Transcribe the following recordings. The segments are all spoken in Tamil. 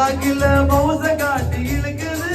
பல்லாக்கில மவுச காட்டி இழுக்குது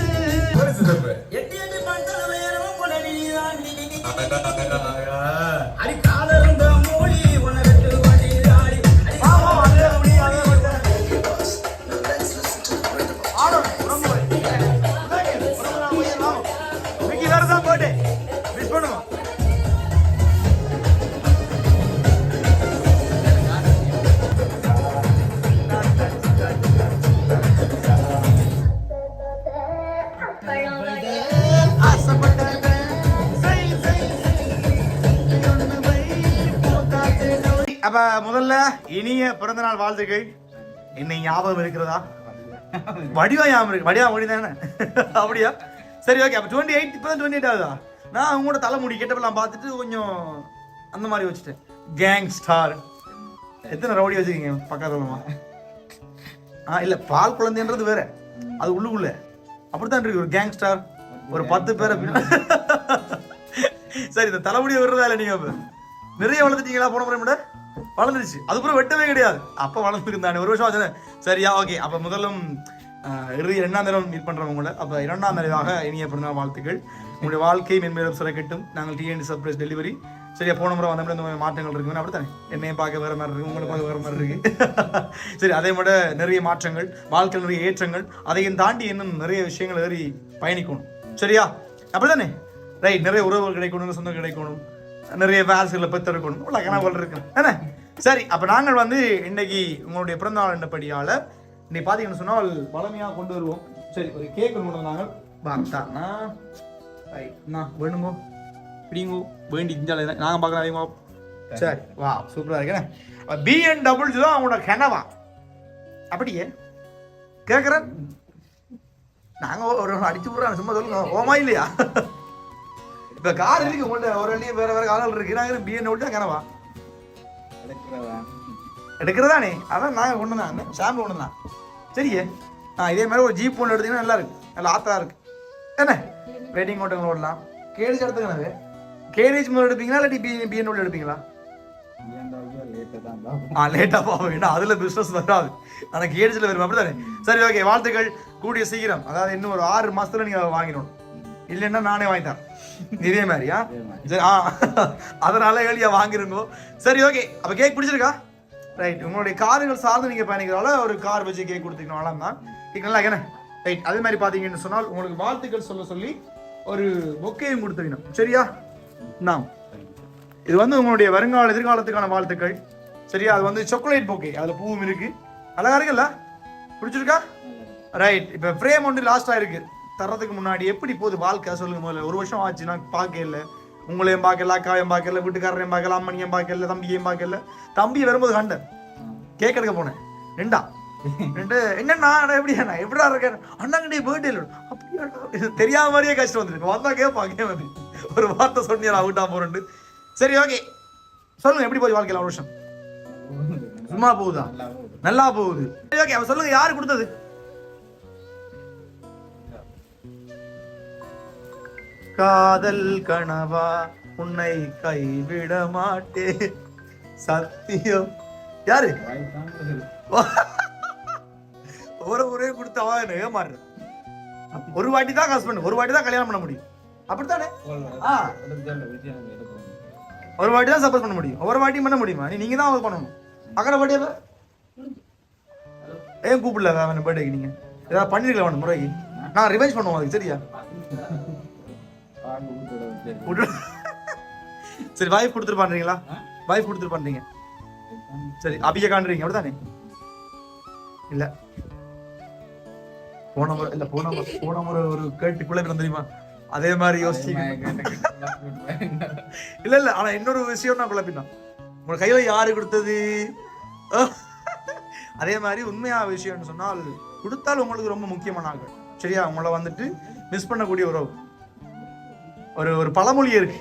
அப்ப முதல்ல இனிய பிறந்தநாள் வாழ்த்துக்கள். என்னை ஞாபகம் இருக்கிறதா? வடிவா ஞாபகம் இருக்கு. வடிவா மொழி தானே அப்படியா? சரி ஓகே அப்ப டுவெண்ட்டி எயிட் இப்போ தான் டுவெண்ட்டி எயிட் ஆகுதா? நான் கூட தலைமுடி கெட்டப்பெல்லாம் பார்த்துட்டு கொஞ்சம் அந்த மாதிரி வச்சுட்டேன் கேங் ஸ்டார் எத்தனை ரவுடி வச்சுக்கீங்க பக்கத்துலமா ஆ இல்லை பால் குழந்தைன்றது வேற. அது உள்ளுக்குள்ள. அப்படித்தான் இருக்கு. ஒரு கேங் ஸ்டார் ஒரு பத்து பேரை சரி இந்த தலைமுடியை விடுறதா இல்லை நீங்க நிறைய வளர்த்துட்டீங்களா போன முறை விட வளர்ந்துருச்சு. அதுக்கப்புறம் வெட்டவே கிடையாது. அப்போ வளர்ந்துருந்தானே. ஒரு வருஷம் ஆச்சு சரியா ஓகே. அப்போ முதலும் இறுதி இரண்டாம் தடவை மீட் பண்ணுறவங்க கூட அப்போ இரண்டாம் தடவையாக இனிய பிறந்தநாள் வாழ்த்துக்கள். உங்களுடைய வாழ்க்கை மென்மேலும் சிறக்கட்டும். நாங்கள் டிஎன்டி சர்ப்ரைஸ் டெலிவரி சரியா போன முறை வந்த இந்த மாதிரி மாற்றங்கள் அப்படி அப்படித்தானே? என்னையும் பார்க்க வேற மாதிரி இருக்கு. உங்களை பார்க்க வேற மாதிரி இருக்கு. சரி அதை விட நிறைய மாற்றங்கள் வாழ்க்கையில் நிறைய ஏற்றங்கள். அதையும் தாண்டி இன்னும் நிறைய விஷயங்கள் ஏறி பயணிக்கணும். சரியா? அப்படி தானே ரைட் நிறைய உறவுகள் கிடைக்கணும் சொந்தம் கிடைக்கணும். நிறைய வேல்ஸ்களை பெற்றிருக்கணும் உள்ள கனவுகள் இருக்கு. என்ன? சரி அப்போ நாங்கள் வந்து இன்னைக்கு உங்களுடைய பிறந்தநாள் என்னப்படியால் இன்னைக்கு பார்த்தீங்கன்னு சொன்னால் பழமையாக கொண்டு வருவோம். சரி ஒரு கேக் கொண்டு வந்தாங்க. பார்த்தாண்ணா ரைட் அண்ணா வேணுங்கோ பிடிங்கோ? வேண்டி இருந்தாலே தான் நாங்கள் பார்க்கலாம் சரி வா சூப்பரா இருக்கேன் பிஎன்டபிள்யூ தான் அவங்களோட கனவா? அப்படியே. கேட்குறேன் நாங்கள் ஒரு அடிச்சு விடுறாங்க சும்மா சொல்லுங்க. ஓமா இல்லையா? இப்ப கார் இருக்கு உங்கள்ட்ட ஒரு வண்டியும் வேற வேற கார்கள் இருக்கு. நாங்க பிஎன் விட்டு கனவா எடுக்கிறதானே அதான் நாங்க கொண்டு தான் ஷாம்பு கொண்டு தான் சரியே. ஆ இதே மாதிரி ஒரு ஜீப் ஒன்று எடுத்தீங்கன்னா நல்லா இருக்கு. நல்லா ஆத்தா இருக்கு. என்ன? வெயிட்டிங் ஓட்டங்கள் ஓடலாம். கேடிஜ் எடுத்துக்கணது கேடிஜ் முதல் எடுப்பீங்களா இல்லாட்டி பி பிஎன் உள்ள எடுப்பீங்களா? ஆ லேட்டா போக வேண்டாம். அதுல பிசினஸ் வராது. ஆனா கேடிஜ்ல வரும் அப்படிதானே சரி ஓகே வாழ்த்துக்கள். கூடிய சீக்கிரம். அதாவது இன்னும் ஒரு ஆறு மாசத்துல நீங்க வாங்கிடணும். இல்லைன்னா நானே வாங்கி தரேன் இதே மாதிரியா சரி ஆ அதனால ஏழியா வாங்கிருங்கோ. சரி ஓகே அப்ப கேக் பிடிச்சிருக்கா? ரைட் உங்களுடைய காருகள் சார்ந்து நீங்க பயணிக்கிறதால ஒரு கார் வச்சு கேக் கொடுத்துக்கணும். தான் கேக் நல்லா என்ன ரைட் அதே மாதிரி பாத்தீங்கன்னு சொன்னால் உங்களுக்கு வாழ்த்துக்கள் சொல்ல சொல்லி ஒரு பொக்கையும் கொடுத்துக்கணும். சரியா? நான் இது வந்து உங்களுடைய வருங்கால எதிர்காலத்துக்கான வாழ்த்துக்கள். சரியா? அது வந்து சாக்லேட் பொக்கே அதுல பூவும் இருக்கு. அழகா இருக்குல்ல? பிடிச்சிருக்கா? ரைட் இப்ப ஃப்ரேம் ஒன்று லாஸ்டா இருக்கு. தர்றதுக்கு முன்னாடி எப்படி போகுது வாழ்க்கை? சொல்லுங்க முதல்ல. ஒரு வருஷம் ஆச்சு நான் பார்க்க இல்லை. உங்களையும் பார்க்கல அக்காவையும் பார்க்கல வீட்டுக்காரரையும் பார்க்கல அம்மனையும் பார்க்கல தம்பியையும் பார்க்கல தம்பி வரும்போது கண்டேன். கேக் எடுக்க போனேன். ரெண்டா? ரெண்டு என்னண்ணா அண்ணா எப்படி அண்ணா எப்படிடா இருக்கேன் அண்ணாங்கடி பேர்டே இல்லை. அப்படியா தெரியாத மாதிரியே கஷ்டம் வந்துருக்கு. வந்தா கேட்பாங்க வந்து ஒரு வார்த்தை சொன்னியா அவுட்டா போறேன் சரி ஓகே. சொல்லுங்க எப்படி போய் வாழ்க்கையில் ஒரு வருஷம்? சும்மா போகுதா? நல்லா போகுது. சரி ஓகே அவன் சொல்லுங்க யாரு கொடுத்தது? காதல் கனவா உன்னை கைவிட மாட்டே சத்தியம். யாரு? ஒரு ஒரே கொடுத்தவா என்ன ஏமாறுற ஒரு வாட்டி தான் ஹஸ்பண்ட் ஒரு வாட்டி தான் கல்யாணம் பண்ண முடியும். அப்படித்தானே? ஆ. ஒரு வாட்டி தான் சப்போர்ட் பண்ண முடியும். ஒரு வாட்டி பண்ண முடியுமா? நீ நீங்க தான் அவங்க பண்ணணும். அக்கறை பாட்டியா ஏன் கூப்பிடல அவன் பர்த்டேக்கு நீங்க? ஏதாவது பண்ணிருக்கலாம் அவன் முறைக்கு. நான் ரிவைஸ் பண்ணுவோம் அதுக்கு சரியா? சரி வைஃப் கொடுத்துட்டு பண்றீங்களா? வைஃப் கொடுத்துட்டு பண்றீங்க. சரி அபிய காண்றீங்க அப்படிதானே இல்ல. போன முறை இல்ல போன முறை போன முறை ஒரு கேட்டு குழப்பம் தெரியுமா? அதே மாதிரி யோசிச்சு. இல்ல இல்ல ஆனா இன்னொரு விஷயம் நான் குழப்பினான் உங்க கையில யாரு கொடுத்தது? அதே மாதிரி உண்மையா விஷயம்னு சொன்னால் கொடுத்தால் உங்களுக்கு ரொம்ப முக்கியமான ஆள் சரியா? உங்களை வந்துட்டு மிஸ் பண்ணக்கூடிய உறவு ஒரு ஒரு பழமொழி இருக்கு.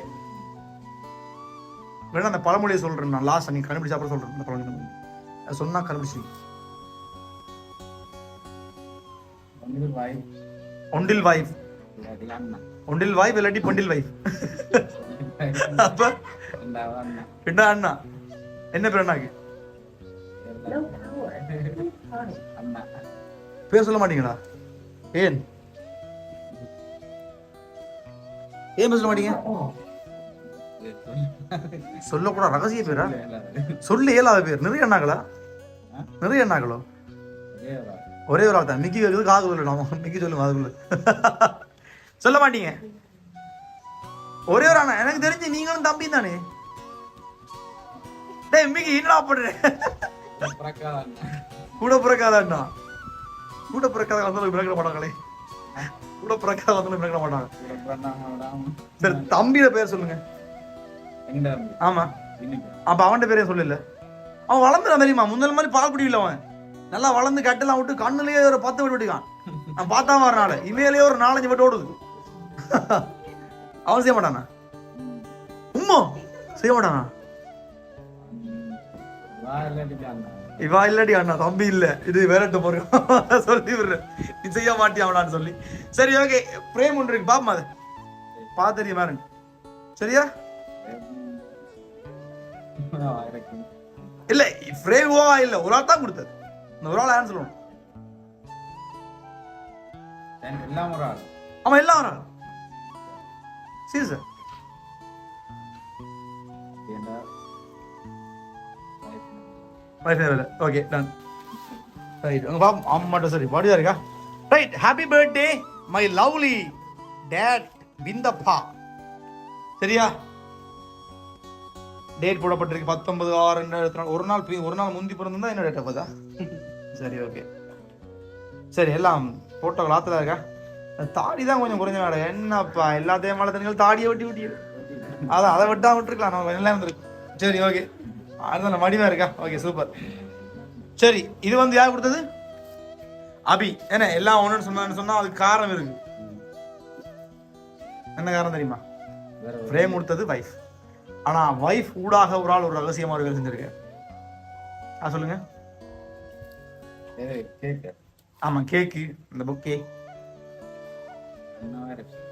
வேணா அந்த பழமொழியை சொல்றேன் நான். லாஸ்ட் நீங்க கண்டுபிடிச்ச அப்புறம் சொல்றேன். அந்த பழமொழி சொன்னா கண்டுபிடிச்சு ஒண்டில் வைஃப் ஒண்டில் வைஃப் இல்லாட்டி பொண்டில் வைஃப் அப்ப? என்ன அண்ணா. என்ன பேர் அண்ணாக்கு? பேர் சொல்ல மாட்டீங்களா? ஏன்? ஏன் சொல்ல மாட்டீங்க? சொல்லக்கூட ரகசிய பேரா? சொல்ல இயலாத பேர். நிறைய எண்ணாங்களா நிறைய எண்ணாங்களோ ஒரே ஒரு ஆள். தான். மிக்கி வருது காது சொல்லணும் மிக்கி சொல்லுங்க அதுக்குள்ள சொல்ல மாட்டீங்க. ஒரே ஒரு அண்ணா எனக்கு தெரிஞ்சு நீங்களும் தம்பி தானே? டேய் மிக்கி என்னடா பண்ற? கூட பிறக்காத அண்ணா. கூட பிறக்காத வந்தாலும் பிறக்க மாட்டாங்களே கூட பிறக்காத வந்தாலும் பிறக்க மாட்டாங்க. சரி தம்பியோட பேர் சொல்லுங்க. ஆமா. அப்ப அவன்கிட்ட பேரே சொல்லல. அவன் வளர்ந்துறான் தெரியுமா? முன்னல் மாதிரி பால் குடிக்கல அவன். நல்லா வளர்ந்து கட்டெல்லாம் விட்டு கண்ணுலயே ஒரு பத்து விட்டு விட்டுக்கான். நான் பார்த்தா வரனால இமையிலேயே ஒரு நாலஞ்சு விட்டு ஓடுது. அவன் செய்ய மாட்டானா? உம்மா செய்ய மாட்டானா? இவா இல்லடி அண்ணா தம்பி இல்ல. இது வேறட்ட போறோம் சொல்லி விடுறேன். நீ செய்ய மாட்டியாவலான்னு சொல்லி. சரி ஓகே பிரேம் ஒன்று இருக்கு. பாப்பா அது? பாத்தறிய பாருங்க. சரியா? இல்ல பிரேம் ஓவா இல்ல. ஒரு ஆள் தான் கொடுத்தது. இந்த ஒரு ஆள் ஆன் சொல்லணும் எல்லாம் ஒரு ஆள். அவன் எல்லாம் வரான் சரி சார் வைஃபை வேலை ஓகே டன் ரைட் உங்க பாப்பா அம்மாட்ட சரி பாடியா இருக்கா right happy birthday my lovely dad பிந்தப்பா சரியா? டேட் போடப்பட்டிருக்கு பத்தொன்பது ஆறு ரெண்டாயிரத்தி நாள் ஒரு நாள் ஒரு நாள் முந்தி பிறந்திருந்தா என்ன டேட் அப்பதா சரி ஓகே சரி எல்லாம் போட்டோ லாத்துல இருக்கா? தாடி தான் கொஞ்சம் குறைஞ்ச வேலை என்னப்பா எல்லாத்தையும் மேலே தண்ணிகள் தாடியை வெட்டி விட்டி அதான் அதை விட்டா விட்டுருக்கலாம். நம்ம எல்லாம் இருந்திருக்கு சரி ஓகே அதுதான் மடிவா இருக்கா? ஓகே சூப்பர் சரி இது வந்து யார் கொடுத்தது? அபி. என்ன எல்லாம் ஒண்ணுன்னு சொன்னான்னு சொன்னா அதுக்கு காரணம் இருக்கு என்ன காரணம் தெரியுமா? பிரேம் கொடுத்தது வைஃப் ஆனா வைஃப் ஊடாக ஒரு ஆள் ஒரு ரகசியமா ஒரு வேலை செஞ்சிருக்க ஆ சொல்லுங்க. கேட்க ஆமா கேக்கு இந்த புக்கே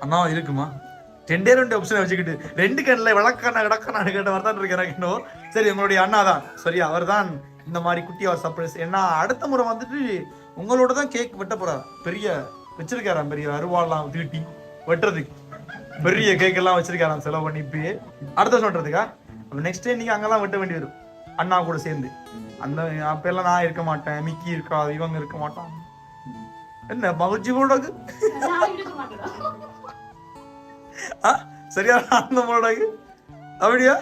அண்ணா இருக்குமா? ரெண்டே ரெண்டு ஆப்ஷனை வச்சுக்கிட்டு ரெண்டு கண்ணில் விளக்கான விளக்கான கேட்ட மாதிரி தான் இருக்கு இன்னும். சரி உங்களுடைய அண்ணா தான் சரி அவர் தான் இந்த மாதிரி குட்டி அவர் சர்ப்ரைஸ் ஏன்னா அடுத்த முறை வந்துட்டு உங்களோட தான் கேக் வெட்ட போறாரு. பெரிய வச்சிருக்காராம் பெரிய அருவாள்லாம் தீட்டி வெட்டுறதுக்கு. பெரிய கேக் எல்லாம் வச்சிருக்காராம் செலவு பண்ணி இப்பயே அடுத்த வருஷம் வெட்டுறதுக்கா நெக்ஸ்ட் டே நீங்கள் அங்கெல்லாம் வெட்ட வேண்டி வரும். அண்ணா கூட சேர்ந்து. அந்த அப்பெல்லாம் நான் இருக்க மாட்டேன். மிக்கி இருக்காது இவங்க இருக்க மாட்டான் என்ன மகிழ்ச்சி கூட ஆ சரியா? அந்த முறைக்கு அப்படியா?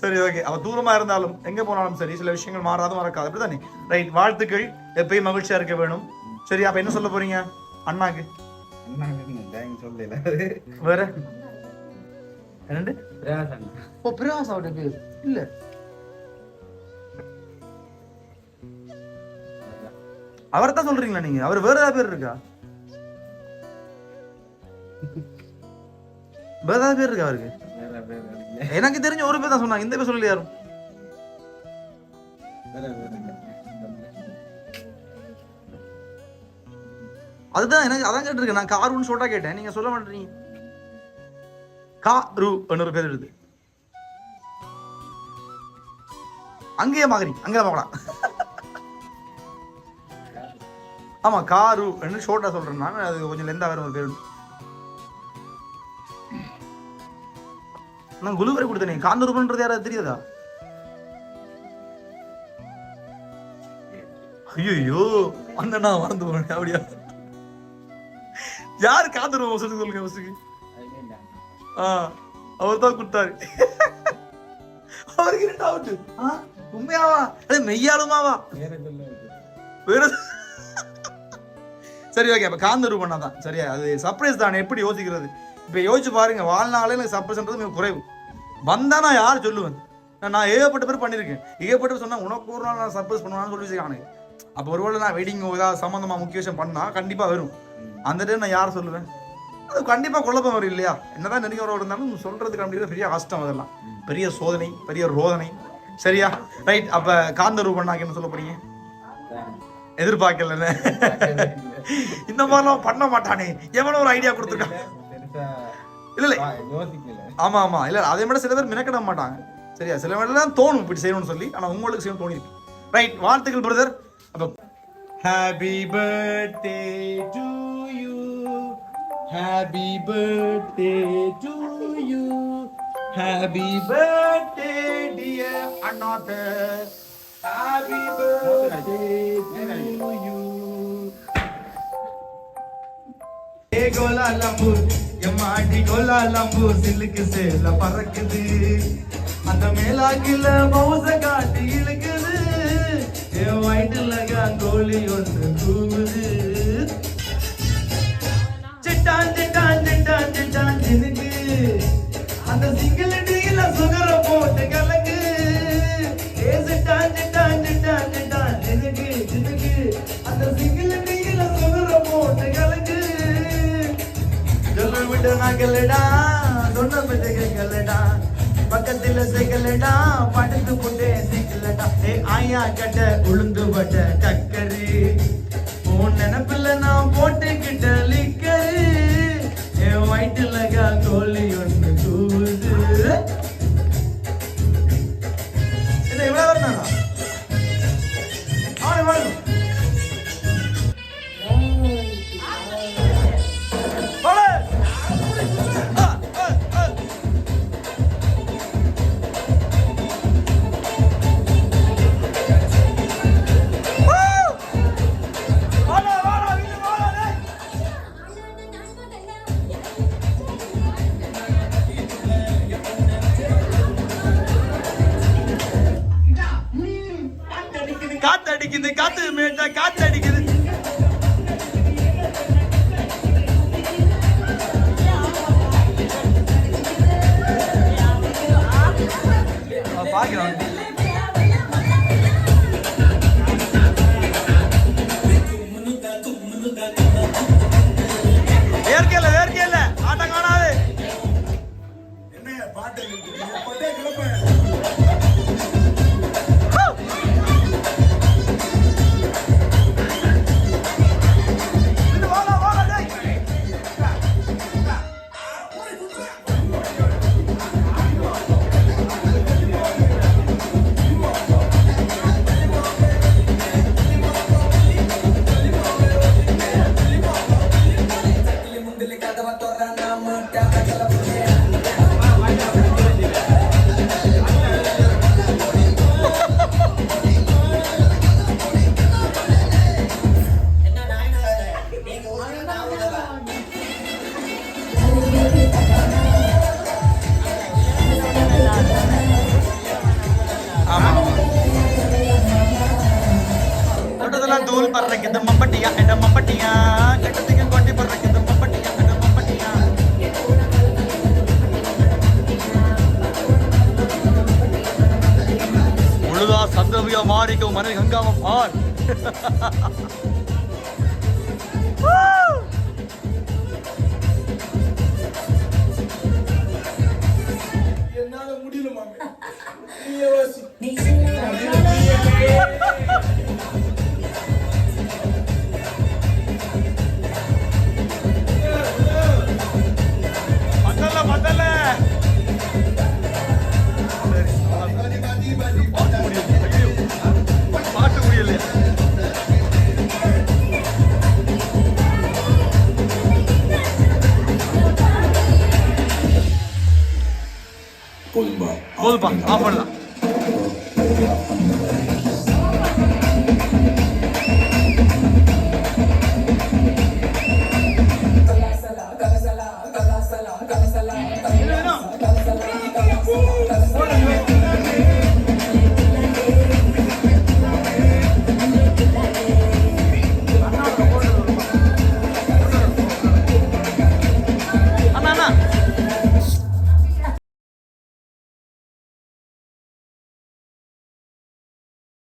சரி ஓகே அவ தூரமா இருந்தாலும் எங்க போனாலும் சரி சில விஷயங்கள் மாறாதும் மறக்காது. அப்படிதானே? ரைட் வாழ்த்துக்கள். எப்பயும் மகிழ்ச்சியா இருக்க வேணும். சரி அப்ப என்ன சொல்ல போறீங்க? அண்ணாக்கு. வேற? என்னண்டு பிரயாசன் ஓ பிரகாஷ் அவட பேர். இல்ல. அவர் தான் சொல்றீங்களா நீங்க? அவர் வேற ஏதாவது பேர் இருக்கா? வேற ஏதாவது பேர் இருக்கா அவருக்கு? எனக்கு தெரிஞ்ச ஒரு பேர் தான் சொன்னாங்க. இந்த பேர் சொல்லல யாரும். அதுதான் எனக்கு அதான் கேட்டிருக்கேன். நான் காருன்னு சொல்லிட்டா கேட்டேன். நீங்க சொல்ல மாட்டீங்க. கா ரு ஒரு பேர் எழுது அங்கேயே மகரி அங்கே பார்க்கலாம். ஆமா காரு என்று ஷோர்ட்டா சொல்றேன் நான். அது கொஞ்சம் லெந்தா வேற ஒரு பேர் நான் குலுவரை கொடுத்தனே. காந்தரூபன்றது யாராவது தெரியாதா? ஐயோ அந்த நான் மறந்து போனேன் அப்படியா? யாரு காந்தரூபம் சொல்லி சொல்லுங்க ஃபர்ஸ்ட்டுக்கு ஆ அவர் தான் கொடுத்தாரு. அவருக்கு என்ன டவுட் உண்மையாவா? அது மெய்யாலுமாவா வேற சரி ஓகே அப்ப காந்த ரூபண்ணா தான் சரியா அது சர்ப்ரைஸ் தான். எப்படி யோசிக்கிறது? இப்போ யோசிச்சு பாருங்கள் வாழ்நாளே எனக்கு சப்போஸ்ன்றது மிக குறைவு. வந்தால் நான் யார் சொல்லுவேன்? நான் நான் ஏகப்பட்ட பேர் பண்ணியிருக்கேன். ஏகப்பட்ட பேர் சொன்னால் உனக்கு ஒரு நாள் நான் சர்ப்ரைஸ் பண்ணுவான்னு சொல்லி வச்சிருக்கானுங்க. அப்போ ஒருவேளை நான் வெட்டிங் ஏதாவது சம்மந்தமாக முக்கிய விஷயம் பண்ணால் கண்டிப்பாக வரும். அந்த டைம் நான் யார் சொல்லுவேன்? அது கண்டிப்பாக குழப்பம் வரும் இல்லையா? என்னதான் நெருங்கியவரோட இருந்தாலும் சொல்கிறதுக்கு அப்படிங்கிறது பெரிய கஷ்டம் அதெல்லாம். பெரிய சோதனை பெரிய ரோதனை. சரியா? ரைட் அப்போ காந்த ரூபண்ணாக்கு என்ன சொல்ல போறீங்க? எதிர்பார்க்கலன்னு. இந்த மாதிரிலாம் பண்ண மாட்டானே. எவனோ ஒரு ஐடியா கொடுத்துருக்கான் இல்ல இல்ல. பா- யோசிக்கல. ஆமா ஆமா. இல்ல அதே மாதிரி சில பேர் மினக்கிட மாட்டாங்க. சரியா? சில பேர்லாம் தோணும் இப்படி செய்யணும்னு சொல்லி. ஆனா உங்களுக்கு செய்யணும் தோணி ரைட் வாழ்த்துக்கள் பிரதர் அப்ப happy birthday to you happy birthday to you happy birthday dear அண்ணாதர் happy birthday to you ஏ கோலா லம்பு எம்மாடி கோலா லம்பு சில்லுக்கு சேல பறக்குது. அந்த மேலாக்கில மவுச காட்டி இழுக்குது. என் வயிற்றுல கோழி ஒன்று கூவுது சிட்டான் சிட்டான் சிட்டான் சிட்டான் சினுக்கு அந்த சிங்கிள் டீல சுகர போட்டு கலக்கு. ஏ சிட்டான் சிட்டான் சிட்டான் சிட்டான் சினுக்கு சினுக்கு அந்த சிங்கிள் விட்டு நகலடா சொன்ன விட்டு கேட்கலடா பக்கத்துல சேர்க்கலடா படுத்து கொண்டே சேர்க்கலடா ஏ ஆயா கட்ட உளுந்து பட்ட கக்கரு. உன் நினப்பில் நான் போட்டுக்கிட்ட காத்து அடிக்குது காத்து மேட்டா காத்து அடிக்குது பாக்கிறோம் மாறிக்கும் மனைவி கங்காம பார் 啊，不是。